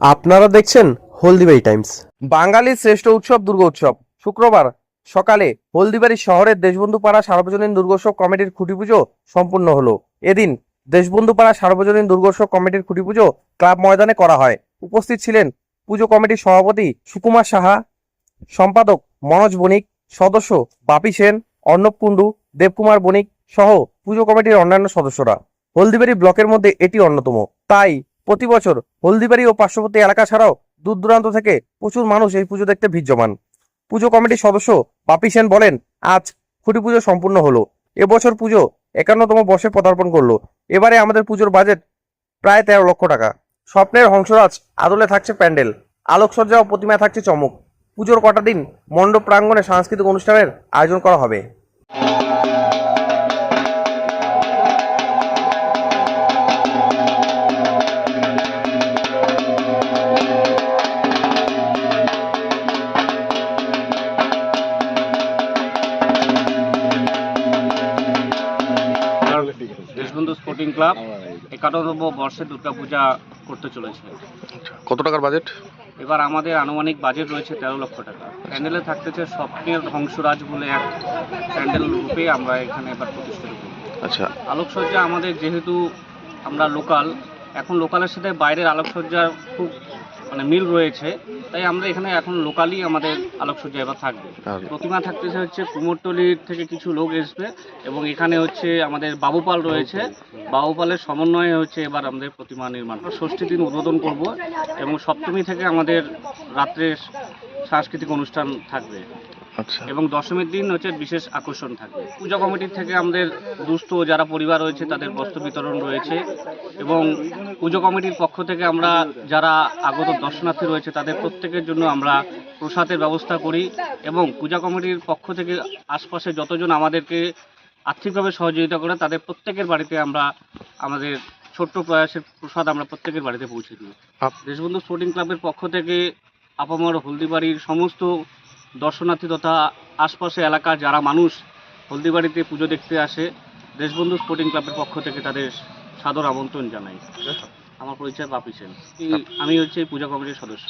আপনারা দেখছেন হলদিবাড়ি টাইমস। বাঙালির শ্রেষ্ঠ উৎসব দুর্গোৎসব শুক্রবার সকালে হলদিবাড়ি শহরের দেশবন্ধু পাড়া সার্বজনীন দুর্গোৎসব কমিটির খুঁটি পুজো সম্পূর্ণ হলো। এদিন দেশবন্ধু পাড়া সার্বজনীন দুর্গোৎসব কমিটির খুঁটি পুজো ক্লাব ময়দানে করা হয়। উপস্থিত ছিলেন পুজো কমিটির সভাপতি সুকুমার সাহা, সম্পাদক মনোজ বণিক, সদস্য বাপি সেন, অর্ণব কুণ্ডু, দেবকুমার বণিক সহ পুজো কমিটির অন্যান্য সদস্যরা। হলদিবাড়ি ব্লকের মধ্যে এটি অন্যতম। তাই প্রতি বছর হলদিবাড়ি ও পার্শ্ববর্তী এলাকা ছাড়াও দূর দূরান্ত থেকে প্রচুর মানুষ এই পুজো দেখতে ভিড় পুজো কমিটির সদস্য বাপি সেন বলেন, আজ খুঁটি পুজো সম্পূর্ণ হলো। এবছর পুজো একান্নতম বর্ষে পদার্পণ করল। এবারে আমাদের পুজোর বাজেট প্রায় তেরো লক্ষ টাকা। স্বপ্নের হংসরাজ আদলে থাকছে প্যান্ডেল, আলোকসজ্জা ও প্রতিমায় থাকছে চমক। পুজোর কটা দিন মণ্ডপ প্রাঙ্গণে সাংস্কৃতিক অনুষ্ঠানের আয়োজন করা হবে। Deshbandhu sporting club. একান্নতম বর্ষে দুর্গাপূজা করতে চলেছে। কত টাকার বাজেট? এবার আমাদের আনুমানিক বাজেট রয়েছে তেরো লক্ষ টাকা। প্যান্ডেলে থাকতেছে স্বপ্নের ধ্বংসরাজ বলে এক প্যান্ডেল রূপে আমরা এখানে এবার প্রতিষ্ঠিত করি আচ্ছা। আলোকসজ্জা আমাদের যেহেতু আমরা লোকাল এখন লোকালের সাথে বাইরের আলোকসজ্জার খুব মানে মিল রয়েছে তাই আমরা এখানে এখন লোকালি আমাদের আলোকসজ্জা এবার থাকবে। প্রতিমা থাকতেছে হচ্ছে কুমোরটলির থেকে কিছু লোক আসবে এবং এখানে হচ্ছে আমাদের বাবুপাল রয়েছে। বাবুপালের সমন্বয়ে হচ্ছে এবার আমাদের প্রতিমা নির্মাণ ষষ্ঠী দিন উদ্বোধন করব এবং সপ্তমী থেকে আমাদের রাত্রে সাংস্কৃতিক অনুষ্ঠান থাকবে। এবং দশমীর দিন হচ্ছে বিশেষ আকর্ষণ থাকবে। পূজা কমিটির থেকে আমাদের দুস্থ যারা পরিবার রয়েছে তাদের বস্ত্র বিতরণ রয়েছে এবং পুজো কমিটির পক্ষ থেকে আমরা যারা আগত দর্শনার্থী রয়েছে তাদের প্রত্যেকের জন্য আমরা প্রসাদের ব্যবস্থা করি এবং পূজা কমিটির পক্ষ থেকে আশপাশে যতজন আমাদেরকে আর্থিকভাবে সহযোগিতা করে তাদের প্রত্যেকের বাড়িতে আমরা আমাদের ছোট্ট প্রয়াসের প্রসাদ আমরা প্রত্যেকের বাড়িতে পৌঁছে দিই। দেশবন্ধু স্পোর্টিং ক্লাবের পক্ষ থেকে আপামর হলদিবাড়ির সমস্ত দর্শনার্থী তথা আশপাশে এলাকার যারা মানুষ হলদিবাড়িতে পুজো দেখতে আসে দেশবন্ধু স্পোর্টিং ক্লাবের পক্ষ থেকে তাদের সাদর আমন্ত্রণ জানাই। আমার পরিচয় বাপি সেন। আমি হচ্ছে পূজা কমিটির সদস্য।